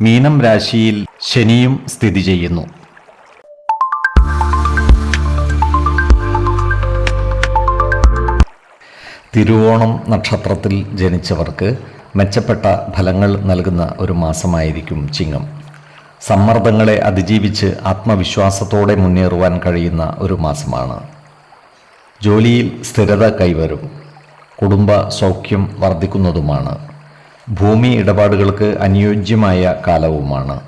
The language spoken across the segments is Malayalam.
മീനം രാശിയിൽ ശനിയും സ്ഥിതി ചെയ്യുന്നു. തിരുവോണം നക്ഷത്രത്തിൽ ജനിച്ചവർക്ക് മെച്ചപ്പെട്ട ഫലങ്ങൾ നൽകുന്ന ഒരു മാസമായിരിക്കും ചിങ്ങം. സമ്മർദ്ദങ്ങളെ അതിജീവിച്ച് ആത്മവിശ്വാസത്തോടെ മുന്നേറുവാൻ കഴിയുന്ന ഒരു മാസമാണ്. ജോലിയിൽ സ്ഥിരത കൈവരും. കുടുംബ സൗഖ്യം വർദ്ധിക്കുന്നതുമാണ്. ഭൂമി ഇടപാടുകൾക്ക് അനുയോജ്യമായ കാലവുമാണ്.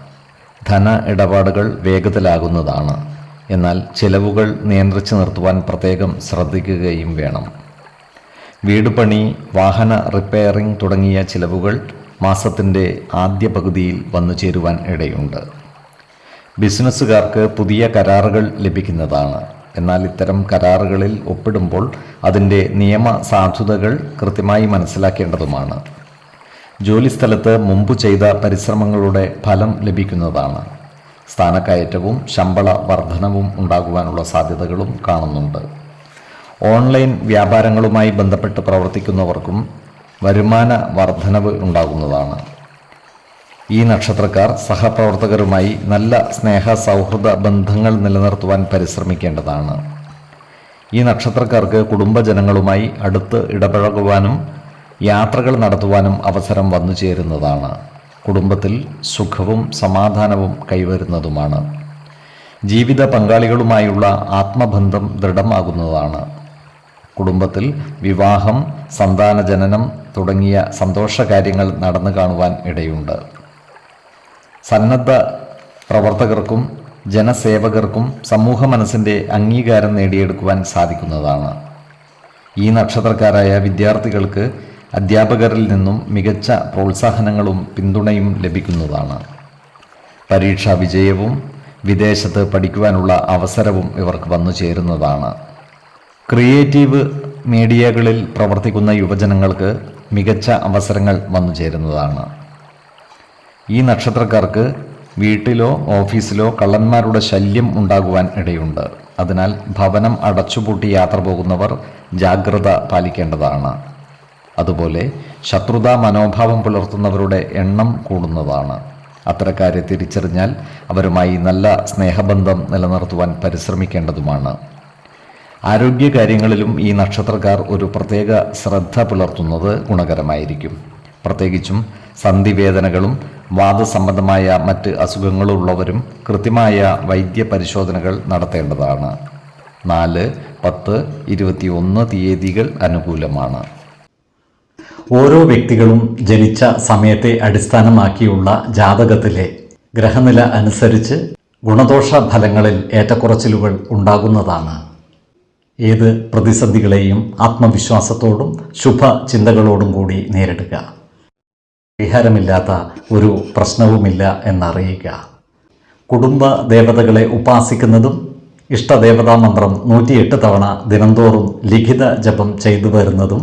ധന ഇടപാടുകൾ വേഗത്തിലാകുന്നതാണ്. എന്നാൽ ചിലവുകൾ നിയന്ത്രിച്ചു നിർത്തുവാൻ പ്രത്യേകം ശ്രദ്ധിക്കുകയും വേണം. വീട് പണി വാഹന റിപ്പയറിംഗ് തുടങ്ങിയ ചിലവുകൾ മാസത്തിന്റെ ആദ്യ പകുതിയിൽ വന്നു ചേരുവാൻ ഇടയുണ്ട്. ബിസിനസ്സുകാർക്ക് പുതിയ കരാറുകൾ ലഭിക്കുന്നതാണ്. എന്നാൽ ഇത്തരം കരാറുകളിൽ ഒപ്പിടുമ്പോൾ അതിന്റെ നിയമ സാധുതകൾ കൃത്യമായി മനസ്സിലാക്കേണ്ടതുമാണ്. ജോലിസ്ഥലത്ത് മുമ്പ് ചെയ്ത പരിശ്രമങ്ങളുടെ ഫലം ലഭിക്കുന്നതാണ്. സ്ഥാനക്കയറ്റവും ശമ്പള വർധനവും ഉണ്ടാകുവാനുള്ള സാധ്യതകളും കാണുന്നുണ്ട്. ഓൺലൈൻ വ്യാപാരങ്ങളുമായി ബന്ധപ്പെട്ട് പ്രവർത്തിക്കുന്നവർക്കും വരുമാന വർധനവ് ഉണ്ടാകുന്നതാണ്. ഈ നക്ഷത്രക്കാർ സഹപ്രവർത്തകരുമായി നല്ല സ്നേഹ സൗഹൃദ ബന്ധങ്ങൾ നിലനിർത്തുവാൻ പരിശ്രമിക്കേണ്ടതാണ്. ഈ നക്ഷത്രക്കാർക്ക് കുടുംബജനങ്ങളുമായി അടുത്ത് ഇടപഴകുവാനും യാത്രകൾ നടത്തുവാനും അവസരം വന്നു ചേരുന്നതാണ്. കുടുംബത്തിൽ സുഖവും സമാധാനവും കൈവരുന്നതുമാണ്. ജീവിത പങ്കാളികളുമായുള്ള ആത്മബന്ധം ദൃഢമാകുന്നതാണ്. കുടുംബത്തിൽ വിവാഹം സന്താന ജനനം തുടങ്ങിയ സന്തോഷകാര്യങ്ങൾ നടന്നു കാണുവാൻ ഇടയുണ്ട്. സന്നദ്ധ പ്രവർത്തകർക്കും ജനസേവകർക്കും സമൂഹ മനസ്സിന്റെ അംഗീകാരം നേടിയെടുക്കുവാൻ സാധിക്കുന്നതാണ്. ഈ നക്ഷത്രക്കാരായ വിദ്യാർത്ഥികൾക്ക് അധ്യാപകരിൽ നിന്നും മികച്ച പ്രോത്സാഹനങ്ങളും പിന്തുണയും ലഭിക്കുന്നതാണ്. പരീക്ഷാ വിജയവും വിദേശത്ത് പഠിക്കുവാനുള്ള അവസരവും ഇവർക്ക് വന്നു ചേരുന്നതാണ്. ക്രിയേറ്റീവ് മീഡിയകളിൽ പ്രവർത്തിക്കുന്ന യുവജനങ്ങൾക്ക് മികച്ച അവസരങ്ങൾ വന്നു ചേരുന്നതാണ്. ഈ നക്ഷത്രക്കാർക്ക് വീട്ടിലോ ഓഫീസിലോ കള്ളന്മാരുടെ ശല്യം ഉണ്ടാകുവാൻ ഇടയുണ്ട്. അതിനാൽ ഭവനം അടച്ചുപൂട്ടി യാത്ര പോകുന്നവർ ജാഗ്രത പാലിക്കേണ്ടതാണ്. അതുപോലെ ശത്രുതാ മനോഭാവം പുലർത്തുന്നവരുടെ എണ്ണം കൂടുന്നതാണ്. അത്തരക്കാരെ തിരിച്ചറിഞ്ഞാൽ അവരുമായി നല്ല സ്നേഹബന്ധം നിലനിർത്തുവാൻ പരിശ്രമിക്കേണ്ടതുമാണ്. ആരോഗ്യകാര്യങ്ങളിലും ഈ നക്ഷത്രക്കാർ ഒരു പ്രത്യേക ശ്രദ്ധ പുലർത്തുന്നത് ഗുണകരമായിരിക്കും. പ്രത്യേകിച്ചും സന്ധിവേദനകളും വാദസംബന്ധമായ മറ്റ് അസുഖങ്ങളുള്ളവരും കൃത്യമായ വൈദ്യ പരിശോധനകൾ നടത്തേണ്ടതാണ്. നാല് പത്ത് ഇരുപത്തിയൊന്ന് തീയതികൾ അനുകൂലമാണ്. ഓരോ വ്യക്തികളും ജനിച്ച സമയത്തെ അടിസ്ഥാനമാക്കിയുള്ള ജാതകത്തിലെ ഗ്രഹനില അനുസരിച്ച് ഗുണദോഷ ഫലങ്ങളിൽ ഏറ്റക്കുറച്ചിലുകൾ ഉണ്ടാകുന്നതാണ്. ഏത് പ്രതിസന്ധികളെയും ആത്മവിശ്വാസത്തോടും ശുഭ ചിന്തകളോടും കൂടി നേരിടുക. പരിഹാരമില്ലാത്ത ഒരു പ്രശ്നവുമില്ല എന്നറിയുക. കുടുംബ ദേവതകളെ ഉപാസിക്കുന്നതും ഇഷ്ടദേവതാ മന്ത്രം നൂറ്റിയെട്ട് തവണ ദിനംതോറും ലിഖിത ജപം ചെയ്തു വരുന്നതും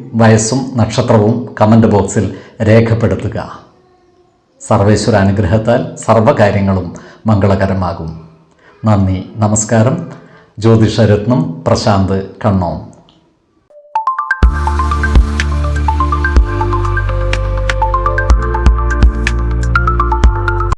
വയസ്സും നക്ഷത്രവും കമന്റ് ബോക്സിൽ രേഖപ്പെടുത്തുക. സർവേശ്വര അനുഗ്രഹത്താൽ സർവകാര്യങ്ങളും മംഗളകരമാകും. നന്ദി നമസ്കാരം. ജ്യോതിഷരത്നം പ്രശാന്ത് കണ്ണോം.